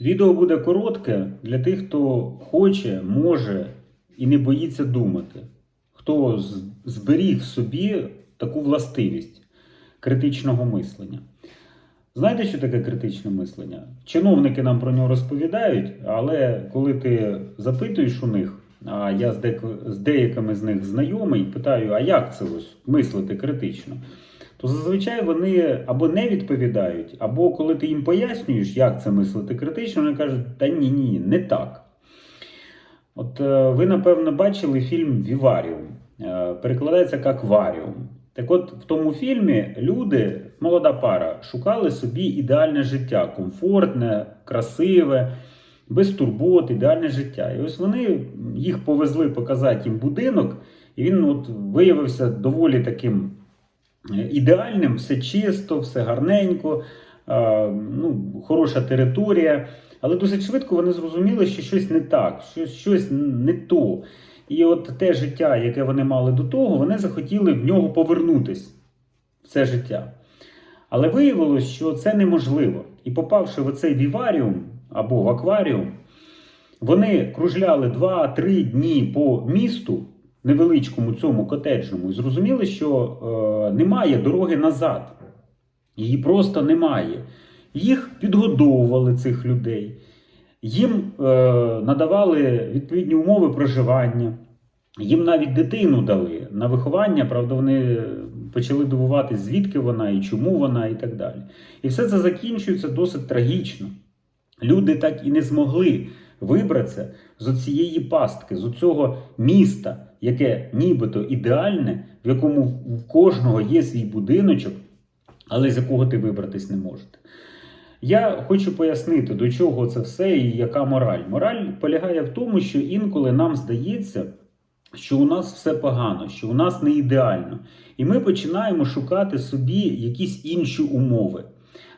Відео буде коротке для тих, хто хоче, може і не боїться думати, хто зберіг в собі таку властивість критичного мислення. Знаєте, що таке критичне мислення? Чиновники нам про нього розповідають, але коли ти запитуєш у них, а я з, деякими з них знайомий, питаю, а як це ось мислити критично? То зазвичай вони або не відповідають, або коли ти їм пояснюєш, як це мислити критично, вони кажуть, та ні, ні, не так. От е, ви, напевно, бачили фільм Віваріум. Е, Перекладається як Варіум. Так от в тому фільмі люди, молода пара, шукали собі ідеальне життя, комфортне, красиве, без турбот, ідеальне життя. І ось вони їх повезли показати їм будинок, і він от виявився доволі таким ідеальним, все чисто, все гарненько, ну, хороша територія. Але досить швидко вони зрозуміли, що щось не так, щось, щось не то. І от те життя, яке вони мали до того, вони захотіли в нього повернутись в це життя. Але виявилось, що це неможливо. І попавши в оцей віваріум або в акваріум, вони кружляли 2-3 дні по місту, невеличкому цьому котеджному, і зрозуміли, що е, немає дороги назад. Її просто немає. Їх підгодовували цих людей, їм е, надавали відповідні умови проживання, їм навіть дитину дали на виховання. Правда, вони почали дивуватися, звідки вона і чому вона, і так далі. І все це закінчується досить трагічно. Люди так і не змогли вибратися з цієї пастки, з цього міста, яке нібито ідеальне, в якому в кожного є свій будиночок, але з якого ти вибратись не можете. Я хочу пояснити, до чого це все і яка мораль. Мораль полягає в тому, що інколи нам здається, що у нас все погано, що у нас не ідеально. І ми починаємо шукати собі якісь інші умови.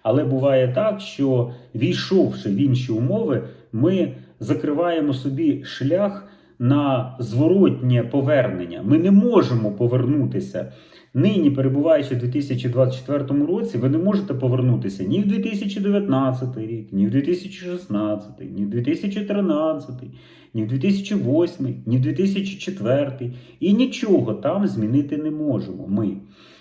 Але буває так, що війшовши в інші умови, ми закриваємо собі шлях на зворотнє повернення. Ми не можемо повернутися. Нині, перебуваючи в 2024 році, ви не можете повернутися ні в 2019 рік, ні в 2016, ні в 2013, ні в 2008, ні в 2004. І нічого там змінити не можемо. Ми.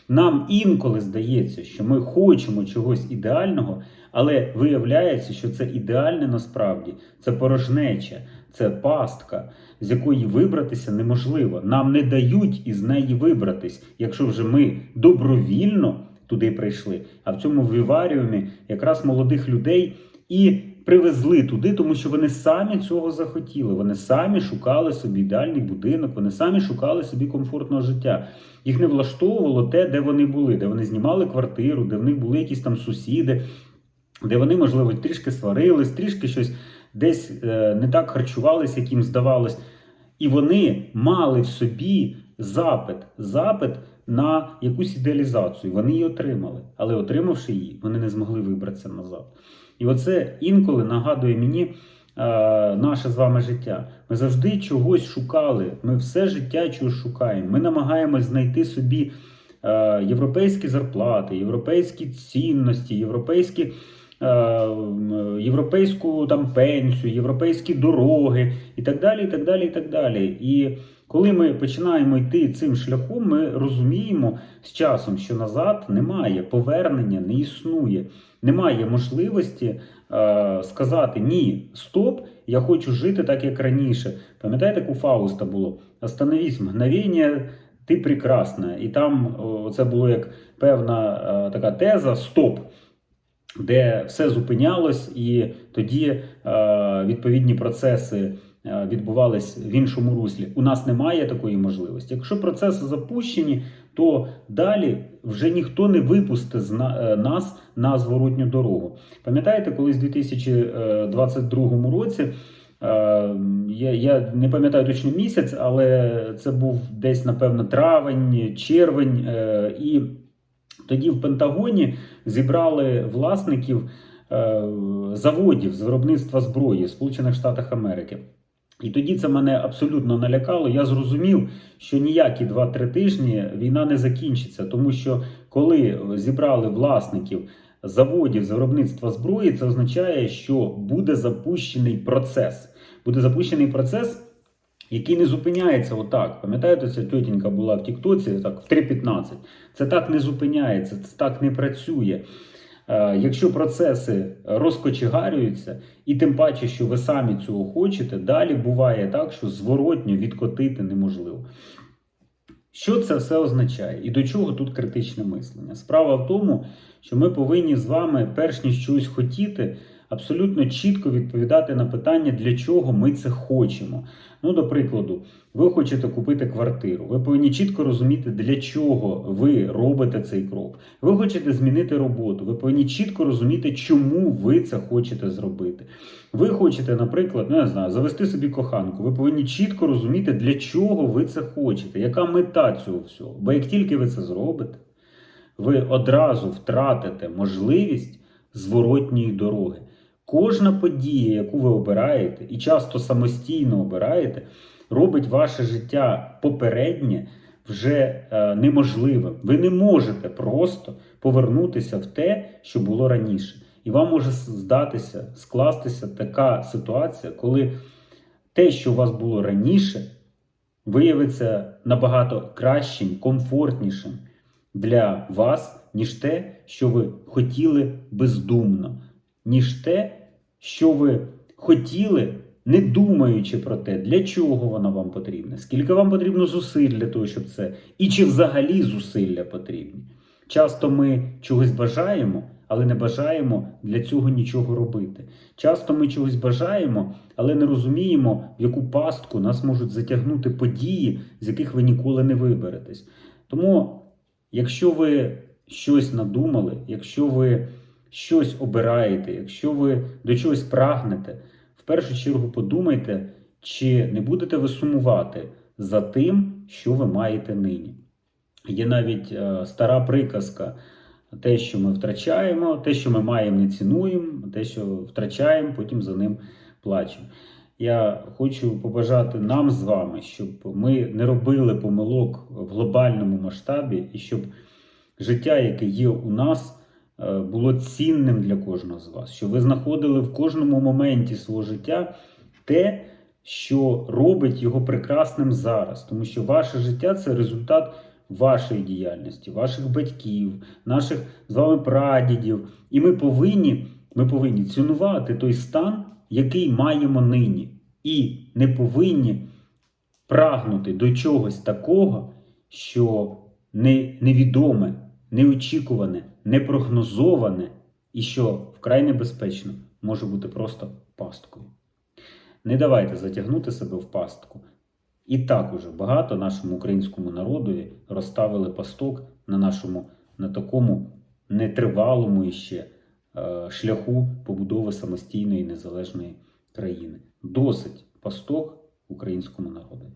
Нам інколи здається, що ми хочемо чогось ідеального, але виявляється, що це ідеальне насправді це порожнеча, це пастка, з якої вибратися неможливо. Нам не дають із неї вибратись, якщо вже ми добровільно туди прийшли. А в цьому віваріумі якраз молодих людей і привезли туди, тому що вони самі цього захотіли. Вони самі шукали собі ідеальний будинок, вони самі шукали собі комфортного життя. Їх не влаштовувало те, де вони були, де вони знімали квартиру, де в них були якісь там сусіди, де вони, можливо, трішки сварились, трішки щось десь е, не так харчувались, як їм здавалось. І вони мали в собі запит, запит на якусь ідеалізацію. Вони її отримали, але отримавши її, вони не змогли вибратися назад. І оце інколи нагадує мені е, наше з вами життя. Ми завжди чогось шукали. Ми все життя чогось шукаємо. Ми намагаємось знайти собі е, європейські зарплати, європейські цінності, європейські. е, Європейську там пенсію, європейські дороги і так далі. І так далі, і так далі. І коли ми починаємо йти цим шляхом, ми розуміємо з часом, що назад немає, повернення не існує, немає можливості е, сказати ні, стоп, я хочу жити так, як раніше. Пам'ятаєте, як у Фауста було? Остановись, мгновення, ти прекрасна. І там о, це було як певна е, така теза стоп. Де все зупинялось, і тоді е, відповідні процеси е, відбувались в іншому руслі. У нас немає такої можливості. Якщо процеси запущені, то далі вже ніхто не випустить е, нас на зворотню дорогу. Пам'ятаєте, колись в 2022 році. е, Я, я не пам'ятаю точно місяць, але це був десь, напевно, травень, червень. е, І тоді в Пентагоні зібрали власників заводів з виробництва зброї в Сполучених Штатах Америки. І тоді це мене абсолютно налякало. Я зрозумів, що ніякі 2-3 тижні війна не закінчиться, тому що коли зібрали власників заводів з виробництва зброї, це означає, що буде запущений процес. Буде запущений процес, який не зупиняється отак. Пам'ятаєте, ця тітенька була в Тіктоці, так, в 3.15. Це так не зупиняється, це так не працює. Е, Якщо процеси розкочегарюються, і тим паче, що ви самі цього хочете, далі буває так, що зворотньо відкотити неможливо. Що це все означає і до чого тут критичне мислення? Справа в тому, що ми повинні з вами, перш ніж щось хотіти, абсолютно чітко відповідати на питання, для чого ми це хочемо. Ну, до прикладу, ви хочете купити квартиру. Ви повинні чітко розуміти, для чого ви робите цей крок. Ви хочете змінити роботу. Ви повинні чітко розуміти, чому ви це хочете зробити. Ви хочете, наприклад, ну я знаю, завести собі коханку. Ви повинні чітко розуміти, для чого ви це хочете, яка мета цього всього. Бо як тільки ви це зробите, ви одразу втратите можливість зворотньої дороги. Кожна подія, яку ви обираєте, і часто самостійно обираєте, робить ваше життя попереднє вже е, неможливим. Ви не можете просто повернутися в те, що було раніше. І вам може здатися, скластися така ситуація, коли те, що у вас було раніше, виявиться набагато кращим, комфортнішим для вас, ніж те, що ви хотіли бездумно, ніж те, що ви хотіли, не думаючи про те, для чого воно вам потрібне, скільки вам потрібно зусиль для того, щоб це, і чи взагалі зусилля потрібні. Часто ми чогось бажаємо, але не бажаємо для цього нічого робити. Часто ми чогось бажаємо, але не розуміємо, в яку пастку нас можуть затягнути події, з яких ви ніколи не виберетесь. Тому, якщо ви щось надумали, якщо ви щось обираєте, якщо ви до чогось прагнете, в першу чергу подумайте, чи не будете ви сумувати за тим, що ви маєте нині. Є навіть е, стара приказка: те, що ми втрачаємо, те, що ми маємо, не цінуємо, те, що втрачаємо, потім за ним плачемо. Я хочу побажати нам з вами, щоб ми не робили помилок в глобальному масштабі, і щоб життя, яке є у нас, було цінним для кожного з вас, щоб ви знаходили в кожному моменті свого життя те, що робить його прекрасним зараз, тому що ваше життя це результат вашої діяльності, ваших батьків, наших з вами прадідів. І ми повинні, ми повинні цінувати той стан, який маємо нині, і не повинні прагнути до чогось такого, що не, невідоме, неочікуване, непрогнозоване і що вкрай небезпечно може бути просто пасткою. Не давайте затягнути себе в пастку. І так уже багато нашому українському народові розставили пасток на нашому на такому нетривалому іще е, шляху побудови самостійної незалежної країни. Досить пасток українському народу.